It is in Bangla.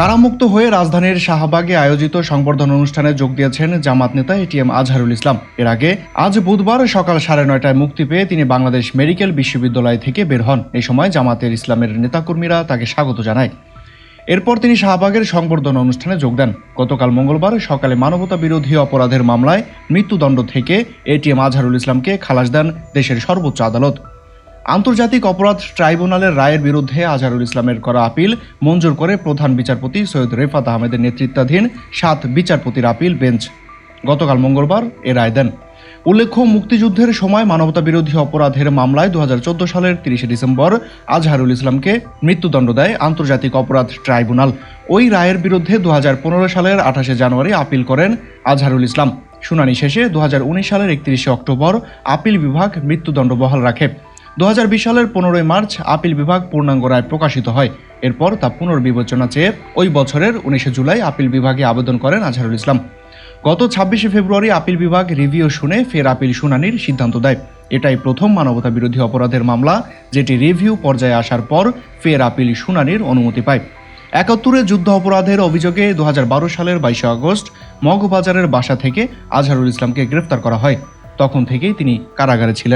কারামুক্ত হয়ে রাজধানীর শাহবাগে আয়োজিত সংবর্ধনা অনুষ্ঠানে যোগ দিয়েছেন জামাত নেতা এটিএম আজহারুল ইসলাম। এর আগে আজ বুধবার সকাল সাড়ে নয়টায় মুক্তি পেয়ে তিনি বাংলাদেশ মেডিকেল বিশ্ববিদ্যালয় থেকে বের হন। এই সময় জামাতের ইসলামের নেতাকর্মীরা তাকে স্বাগত জানায়। এরপর তিনি শাহবাগের সংবর্ধনা অনুষ্ঠানে যোগ দেন। গতকাল মঙ্গলবার সকালে মানবতা বিরোধী অপরাধের মামলায় মৃত্যুদণ্ড থেকে এটিএম আজহারুল ইসলামকে খালাস দেন দেশের সর্বোচ্চ আদালত। আন্তর্জাতিক অপরাধ ট্রাইব্যুনালের রায়ের বিরুদ্ধে আজহারুল ইসলামের করা আপিল মঞ্জুর করে প্রধান বিচারপতি সৈয়দ রেফাত আহমেদের নেতৃত্বাধীন সাত বিচারপতির আপিল বেঞ্চ। গতকাল মঙ্গলবার এ রায় দেন। উল্লেখ্য, মুক্তিযুদ্ধের সময় মানবতা বিরোধী অপরাধের মামলায় দু হাজার চোদ্দ সালের তিরিশে ডিসেম্বর আজহারুল ইসলামকে মৃত্যুদণ্ড দেয় আন্তর্জাতিক অপরাধ ট্রাইব্যুনাল। ওই রায়ের বিরুদ্ধে দু হাজার পনেরো সালের আঠাশে জানুয়ারি আপিল করেন আজহারুল ইসলাম। শুনানি শেষে দু হাজার উনিশ সালের একত্রিশে অক্টোবর আপিল বিভাগ মৃত্যুদণ্ড বহাল রাখে। দু হাজার বিশ সালের পনেরোই মার্চ আপিল বিভাগ পূর্ণাঙ্গ রায় প্রকাশিত হয়। এরপর তা পুনর্বিবেচনা চেয়ে ওই বছরের উনিশে জুলাই আপিল বিভাগে আবেদন করেন আজহারুল ইসলাম। গত ছাব্বিশে ফেব্রুয়ারি আপিল বিভাগ রিভিউ শুনে ফের আপিল শুনানির সিদ্ধান্ত দেয়। এটাই প্রথম মানবতা বিরোধী অপরাধের মামলা, যেটি রিভিউ পর্যায়ে আসার পর ফের আপিল শুনানির অনুমতি পায়। একাত্তরে যুদ্ধ অপরাধের অভিযোগে দু হাজার বারো সালের বাইশে আগস্ট মগবাজারের বাসা থেকে আজহারুল ইসলামকে গ্রেফতার করা হয়। তখন থেকেই তিনি কারাগারে ছিলেন।